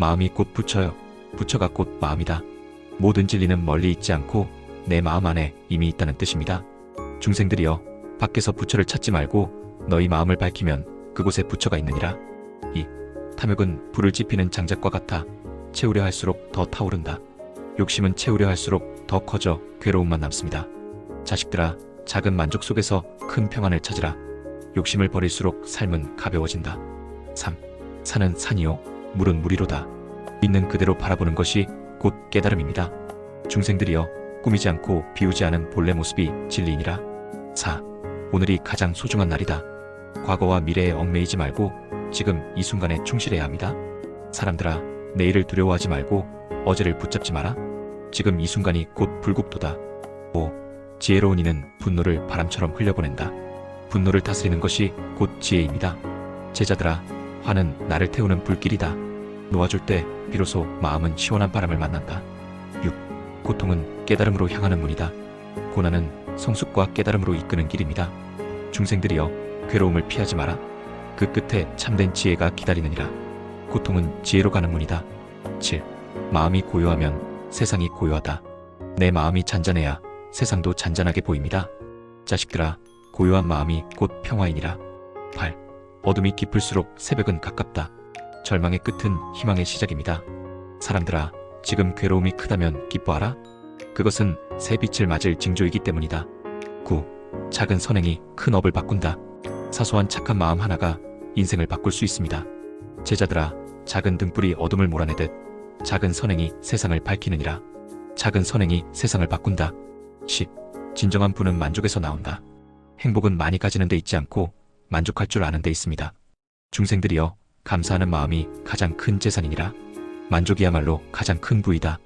마음이 곧 부처요. 부처가 곧 마음이다. 모든 진리는 멀리 있지 않고 내 마음 안에 이미 있다는 뜻입니다. 중생들이여 밖에서 부처를 찾지 말고 너희 마음을 밝히면 그곳에 부처가 있느니라. 이 탐욕은 불을 지피는 장작과 같아 채우려 할수록 더 타오른다. 욕심은 채우려 할수록 더 커져 괴로움만 남습니다. 자식들아 작은 만족 속에서 큰 평안을 찾으라. 욕심을 버릴수록 삶은 가벼워진다. 3. 산은 산이요 물은 물이로다. 있는 그대로 바라보는 것이 곧 깨달음입니다. 중생들이여 꾸미지 않고 비우지 않은 본래 모습이 진리이니라. 4. 오늘이 가장 소중한 날이다. 과거와 미래에 얽매이지 말고 지금 이 순간에 충실해야 합니다. 사람들아 내일을 두려워하지 말고 어제를 붙잡지 마라. 지금 이 순간이 곧 불국토다. 5. 지혜로운 이는 분노를 바람처럼 흘려보낸다. 분노를 다스리는 것이 곧 지혜입니다. 제자들아, 화는 나를 태우는 불길이다. 놓아줄 때 비로소 마음은 시원한 바람을 만난다. 6. 고통은 깨달음으로 향하는 문이다. 고난은 성숙과 깨달음으로 이끄는 길입니다. 중생들이여, 괴로움을 피하지 마라. 그 끝에 참된 지혜가 기다리느니라. 고통은 지혜로 가는 문이다. 7. 마음이 고요하면 세상이 고요하다. 내 마음이 잔잔해야 세상도 잔잔하게 보입니다. 자식들아, 고요한 마음이 곧 평화이니라. 8. 어둠이 깊을수록 새벽은 가깝다. 절망의 끝은 희망의 시작입니다. 사람들아, 지금 괴로움이 크다면 기뻐하라. 그것은 새 빛을 맞을 징조이기 때문이다. 9. 작은 선행이 큰 업을 바꾼다. 사소한 착한 마음 하나가 인생을 바꿀 수 있습니다. 제자들아, 작은 등불이 어둠을 몰아내듯 작은 선행이 세상을 밝히느니라. 작은 선행이 세상을 바꾼다. 10. 진정한 부는 만족에서 나온다. 행복은 많이 가지는 데 있지 않고 만족할 줄 아는 데 있습니다. 중생들이여 감사하는 마음이 가장 큰 재산이니라. 만족이야말로 가장 큰 부이다.